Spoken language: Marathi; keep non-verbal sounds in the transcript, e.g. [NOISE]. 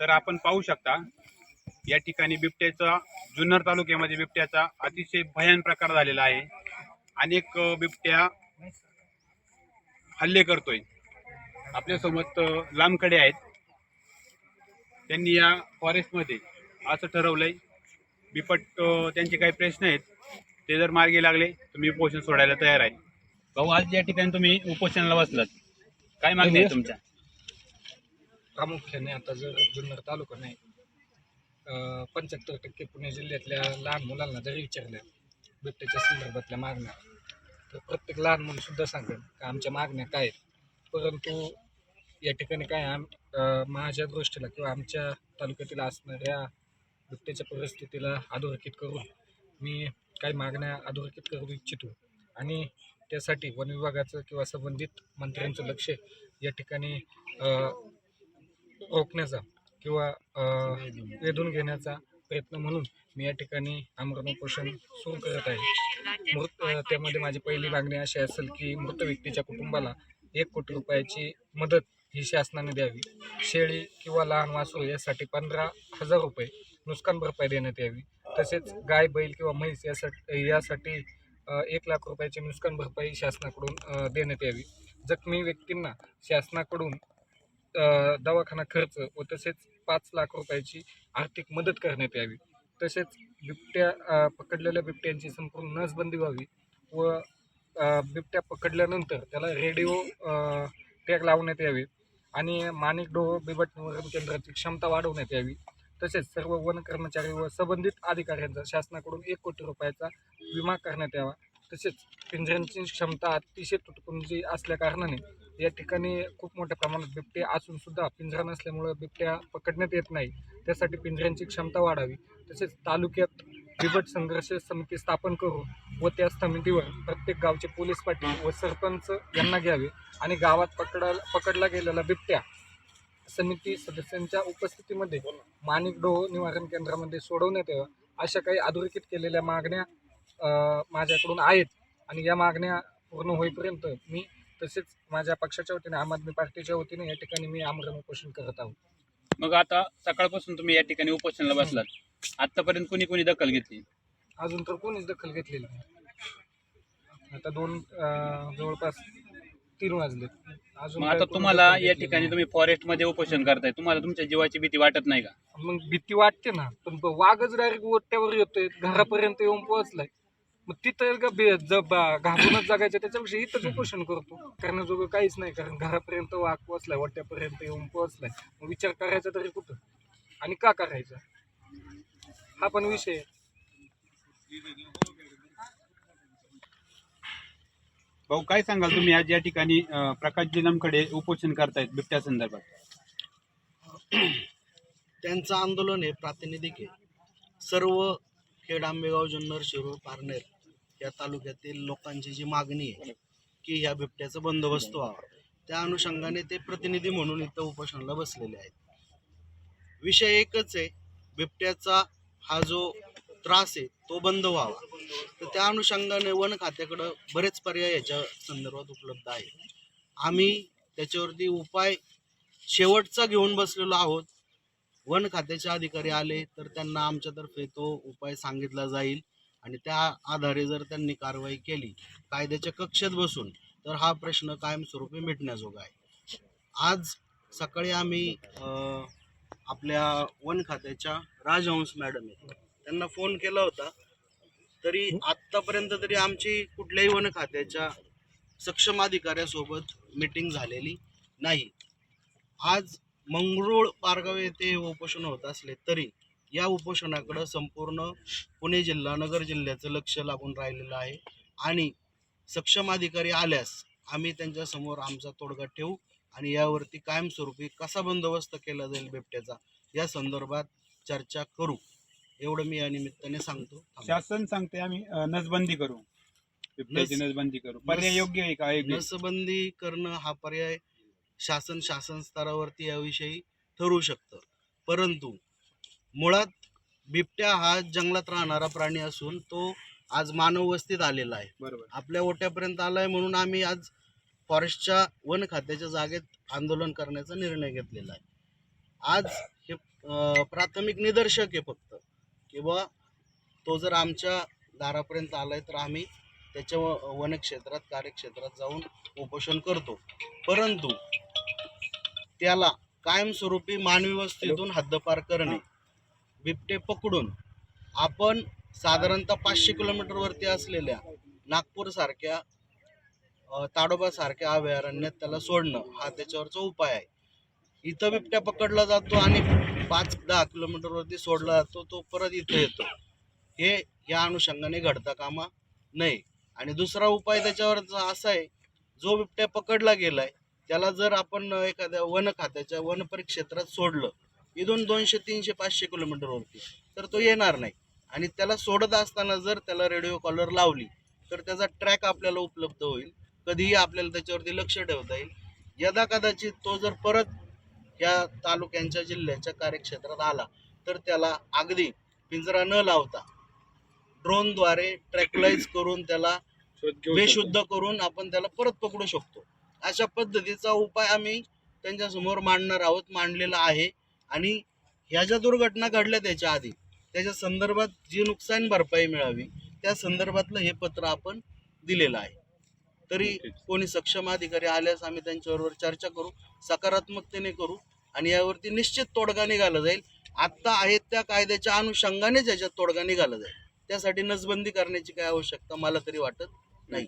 तर आपण पाहू शकता या ठिकाणी बिबट्याचा जुन्नर तालुक्यामध्ये बिबट्याचा अतिशय भयान प्रकार झालेला आहे. अनेक बिबट्या हल्ले करतोय. आपल्यासोबत लांबकडे आहेत. त्यांनी या फॉरेस्टमध्ये असं ठरवलंय बिपट त्यांचे काही प्रश्न आहेत. ते जर मार्गी लागले तर मी उपोषण सोडायला तयार आहे. भाऊ आज या ठिकाणी तुम्ही उपोषणाला बसलात. काय मागणी आहे तुमच्या? प्रामुख्याने आता जर जुन्नर तालुका नाही पंच्याहत्तर टक्के पुणे जिल्ह्यातल्या लहान मुलांना जरी विचारल्या बिबट्याच्या संदर्भातल्या मागण्या तर प्रत्येक लहान मुलंसुद्धा सांगेल का आमच्या मागण्या काय आहेत? परंतु या ठिकाणी काय आम माझ्या दृष्टीला किंवा आमच्या तालुक्यातील असणाऱ्या बिबट्याच्या परिस्थितीला अधोरेखित करून मी काही मागण्या अधोरेखित करू इच्छितो. आणि त्यासाठी वन विभागाचं किंवा संबंधित मंत्र्यांचं लक्ष या ठिकाणी रोखण्याचा किंवा वेधून घेण्याचा प्रयत्न म्हणून मी या ठिकाणी आमरण उपोषण सुरू करत आहे. मृत त्यामध्ये माझी पहिली मागणी अशी असेल की मृत व्यक्तीच्या कुटुंबाला एक कोटी रुपयाची मदत ही शासनाने द्यावी. शेळी किंवा लहान वासू यासाठी पंधरा हजार रुपये नुकसान भरपाई देण्यात यावी. तसेच गाय बैल किंवा म्हैस यासाठी यासाठी एक लाख रुपयाची नुकसान भरपाई शासनाकडून देण्यात यावी. जखमी व्यक्तींना शासनाकडून दवाखाना खर्च व तसेच पाच लाख रुपयाची आर्थिक मदत करण्यात यावी. तसेच बिबट्या पकडलेल्या बिबट्यांची संपूर्ण नसबंदी व्हावी व बिबट्या पकडल्यानंतर त्याला रेडिओ टॅग लावण्यात यावे आणि माणिक डोह बिबट निवारण केंद्राची क्षमता वाढवण्यात यावी. तसेच सर्व वन कर्मचारी व संबंधित अधिकाऱ्यांचा शासनाकडून एक कोटी रुपयाचा विमा करण्यात यावा. तसेच पिंजऱ्यांची क्षमता अतिशय तुटपुंजी असल्या कारणाने या ठिकाणी खूप मोठ्या प्रमाणात बिबटे असून सुद्धा पिंजरा नसल्यामुळं बिबट्या पकडण्यात येत नाही. त्यासाठी पिंजऱ्यांची क्षमता वाढावी. तसेच तालुक्यात बिबट संघर्ष समिती स्थापन करू व त्या समितीवर प्रत्येक गावचे पोलीस पाटील व सरपंच यांना घ्यावे आणि गावात पकडा पकडला गेलेला बिबट्या समिती सदस्यांच्या उपस्थितीमध्ये माणिक डोह निवारण केंद्रामध्ये सोडवण्यात यावं अशा काही अधोरेखित केलेल्या मागण्या माझ्याकडून आहेत आणि या मागण्या पूर्ण होईपर्यंत मी तसेच माझ्या पक्षाच्या वतीने आम आदमी पार्टीच्या वतीने या ठिकाणी मी आमरण उपोषण करत आहोत. मग आता सकाळपासून तुम्ही या ठिकाणी उपोषणाला बसलात. आतापर्यंत कोणी कोणी दखल घेतली? अजून तर कोणीच दखल घेतलेली नाही. आता दोन जवळपास तीन वाजले. अजून आता तुम्हाला या ठिकाणी. तुम्ही फॉरेस्टमध्ये उपोषण करताय. तुम्हाला तुमच्या जीवाची भीती वाटत नाही का? मग भीती वाटते ना पण वाघच डायरेक्ट ओट्यावर येतोय घरापर्यंत येऊन पोहोचलाय. मग तिथं घाबरूनच जगायचं त्याच्यापेक्षा इथंच उपोषण करतो. करण्याजोगं काहीच नाही कारण घरापर्यंत वाघ पोहोचलाय वट्यापर्यंत येऊन पोहोचलाय. मग विचार करायचा तरी कुठं? आणि का करायचा? हा पण विषय आहे. भाऊ काय सांगाल तुम्ही? आज या ठिकाणी अं, प्रकाश जिलमकडे उपोषण करतायत बिबट्या संदर्भात. त्यांचं आंदोलन हे प्रातिनिधिक आहे. सर्व खेड आंबेगाव जुन्नर शिरूर पारनेर या तालुक्यातील लोकांची जी मागणी आहे की ह्या बिबट्याचा बंदोबस्त व्हावा. त्या अनुषंगाने ते प्रतिनिधी म्हणून इथं उपोषणाला बसलेले आहेत. विषय एकच आहे बिबट्याचा हा जो त्रास आहे तो बंद व्हावा. तर त्या अनुषंगाने वन खात्याकडं बरेच पर्याय याच्या संदर्भात उपलब्ध आहे आम्ही त्याच्यावरती उपाय शेवटचा घेऊन बसलेलो आहोत. वन खात्याचे अधिकारी आले तर त्यांना आमच्यातर्फे तो उपाय सांगितला जाईल. आणि त्या आधारे जर त्यांनी कारवाई केली कायद्याच्या कक्षेत बसून तर हा प्रश्न कायमस्वरूपी मिटण्याजोगा आहे. आज सकाळी आम्ही आपल्या वन खात्याच्या राजहंस मॅडम आहेत. त्यांना फोन केला होता. तरी आत्तापर्यंत तरी आमची कुठल्याही वन खात्याच्या सक्षम अधिकाऱ्यासोबत मीटिंग झालेली नाही. आज मंगरुळ पारगाव येथे उपोषण होत असले तरी या उपोषणाकडं संपूर्ण पुणे जिल्हा नगर जिल्ह्याचं लक्ष लागून राहिलेलं आहे. आणि सक्षम अधिकारी आल्यास आम्ही त्यांच्यासमोर आमचा तोडगा ठेवू आणि यावरती कायमस्वरूपी कसा बंदोबस्त केला जाईल बिबट्याचा या संदर्भात चर्चा करू. एवढं मी या निमित्ताने सांगतो. शासन सांगते आम्ही नसबंदी करू. नसबंदी करू. पर्याय योग्य आहे का? नसबंदी करणं हा पर्याय शासन शासन स्तरावरती याविषयी ठरवू शकतं. परंतु मुळात बिबट्या हा जंगलात राहणारा प्राणी असून तो आज मानव वस्तीत आलेला आहे. बरोबर. आपल्या ओट्यापर्यंत आलाय म्हणून आम्ही आज फॉरेस्टच्या वन खात्याच्या जागेत आंदोलन करण्याचा निर्णय घेतलेला आहे. आज हे अं, प्राथमिक निदर्शक आहे फक्त. किंवा तो जर आमच्या दारापर्यंत आलाय तर आम्ही त्याच्या व- वनक्षेत्रात कार्यक्षेत्रात जाऊन उपोषण करतो. परंतु त्याला कायमस्वरूपी मानवी वस्तीतून हद्दपार करणे बिबटे पकडून आपण साधारणतः पाचशे किलोमीटरवरती असलेल्या नागपूरसारख्या ताडोबासारख्या अभयारण्यात त्याला सोडणं हा त्याच्यावरचा उपाय आहे. इथं बिबट्या पकडला जातो आणि पाच दहा किलोमीटरवरती सोडला जातो तो परत इथं येतो. हे या अनुषंगाने घडता कामा नये. आणि दुसरा उपाय त्याच्यावरचा असा आहे जो बिबट्या पकडला गेलाय त्याला जर आपण एखाद्या वन खात्याच्या वन परिक्षेत्रात सोडलं इथून दोनशे तीनशे पाचशे किलोमीटरवरती तर तो येणार नाही. आणि त्याला सोडत असताना जर त्याला रेडिओ कॉलर लावली तर त्याचा ट्रॅक आपल्याला उपलब्ध होईल. कधीही आपल्याला त्याच्यावरती लक्ष ठेवता येईल. यदा कदाचित तो जर परत या तालुक्यांच्या जिल्ह्याच्या कार्यक्षेत्रात आला तर त्याला अगदी पिंजरा न लावता ड्रोनद्वारे ट्रॅक्युलाइज [CLEARS THROAT] करून त्याला. बेशुद्ध करून आपण त्याला परत पकडू शकतो. अशा पद्धतीचा उपाय आम्ही त्यांच्यासमोर मांडणार आहोत मांडलेला आहे. आणि ह्या ज्या दुर्घटना घडल्या त्याच्या आधी त्याच्या संदर्भात जी नुकसान भरपाई मिळावी त्या संदर्भातलं हे पत्र आपण दिलेलं आहे. तरी कोणी सक्षम अधिकारी आल्यास आम्ही त्यांच्याबरोबर चर्चा करू सकारात्मकतेने करू आणि यावरती निश्चित तोडगा निघाला जाईल. आत्ता आहेत त्या कायद्याच्या अनुषंगानेच याच्यात तोडगा निघाला जाईल. त्यासाठी नसबंदी करण्याची काय आवश्यकता मला तरी वाटत नाही.